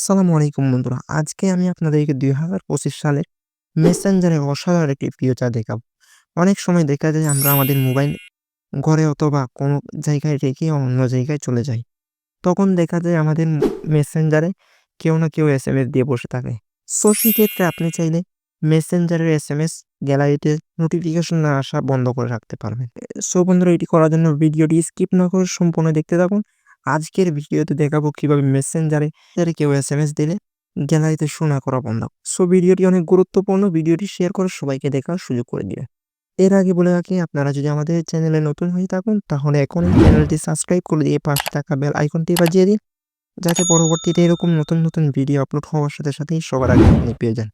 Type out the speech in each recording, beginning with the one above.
আসসালামু আলাইকুম বন্ধুরা। আজকে আমি আপনাদেরকে দুই হাজার পঁচিশ সালের মেসেঞ্জারের অসাধারণ একটি ফিউচার দেখাবো। অনেক সময় দেখা যায় আমরা আমাদের মোবাইল ঘরে অথবা কোনো জায়গায় রেখে অন্য জায়গায় চলে যাই। তখন দেখা যায় আমাদের মেসেঞ্জারে কেউ না কেউ এস এম এস দিয়ে বসে থাকে। সো সেক্ষেত্রে আপনি চাইলে মেসেঞ্জারের এস এম এস গ্যালারিতে নোটিফিকেশন না আসা বন্ধ করে রাখতে পারবেন। সো বন্ধুরা এটি করার জন্য ভিডিওটি স্কিপ না করে সম্পূর্ণ দেখতে থাকুন। আজকের ভিডিওতে দেখাবো কীভাবে মেসেঞ্জারে কেউ এস এম এস দিলে গ্যালারিতে শোনা করা বন্ধ। সো ভিডিওটি অনেক গুরুত্বপূর্ণ। ভিডিওটি শেয়ার করে সবাইকে দেখার সুযোগ করে দিবে এর আগে বলে রাখি, আপনারা যদি আমাদের চ্যানেলে নতুন হয়ে থাকুন, তাহলে এখনই চ্যানেলটি সাবস্ক্রাইব করে দিয়ে পাশে থাকা বেল আইকনটি বাজিয়ে দিন, যাতে পরবর্তীতে এরকম নতুন নতুন ভিডিও আপলোড হওয়ার সাথে সাথেই সবার আগে আপনি পেয়ে যান।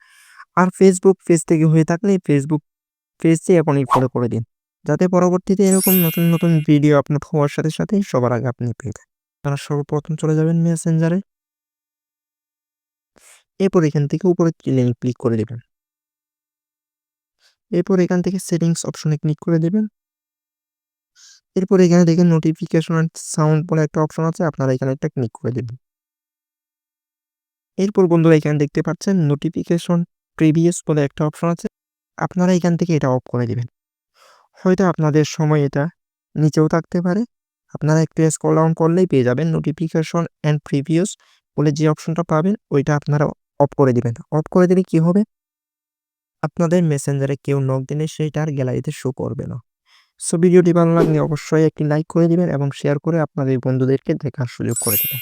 আর ফেসবুক পেজ থেকে হয়ে থাকলে ফেসবুক পেজটি এখনই ফলো করে দিন, যাতে পরবর্তীতে এরকম নতুন নতুন ভিডিও আপলোড হওয়ার সাথে সাথেই সবার আগে আপনি পেয়ে যান। আপনারা সর্বপ্রথম চলে যাবেন মেসেঞ্জারে এরপর এখান থেকে উপরে লিঙ্ক ক্লিক করে দেবেন। এরপর এখান থেকে সেটিংস অপশনে ক্লিক করে দেবেন। এরপর এখানে দেখেন নোটিফিকেশন অ্যান্ড সাউন্ড বলে একটা অপশন আছে, আপনারা এখানে একটা ক্লিক করে দেবেন। এরপর বন্ধুরা এখানে দেখতে পাচ্ছেন নোটিফিকেশন প্রিভিয়াস বলে একটা অপশন আছে, আপনারা এখান থেকে এটা অফ করে দেবেন। হয়তো আপনাদের সময় এটা নিচেও থাকতে পারে। আপনারা একটু স্ক্রল ডাউন করলেই পেয়ে যাবেন নোটিফিকেশন অ্যান্ড প্রিভিউস বলে যে অপশনটা পাবেন, ওইটা আপনারা অফ করে দিবেন। অফ করে দিলে কি হবে? আপনাদের মেসেঞ্জারে কেউ নক দিলে সেটা আর গ্যালারিতে শো করবে না। সো ভিডিওটি ভালো লাগলে অবশ্যই একটি লাইক করে দিবেন এবং শেয়ার করে আপনাদের বন্ধুদেরকে দেখার সুযোগ করে দেবেন।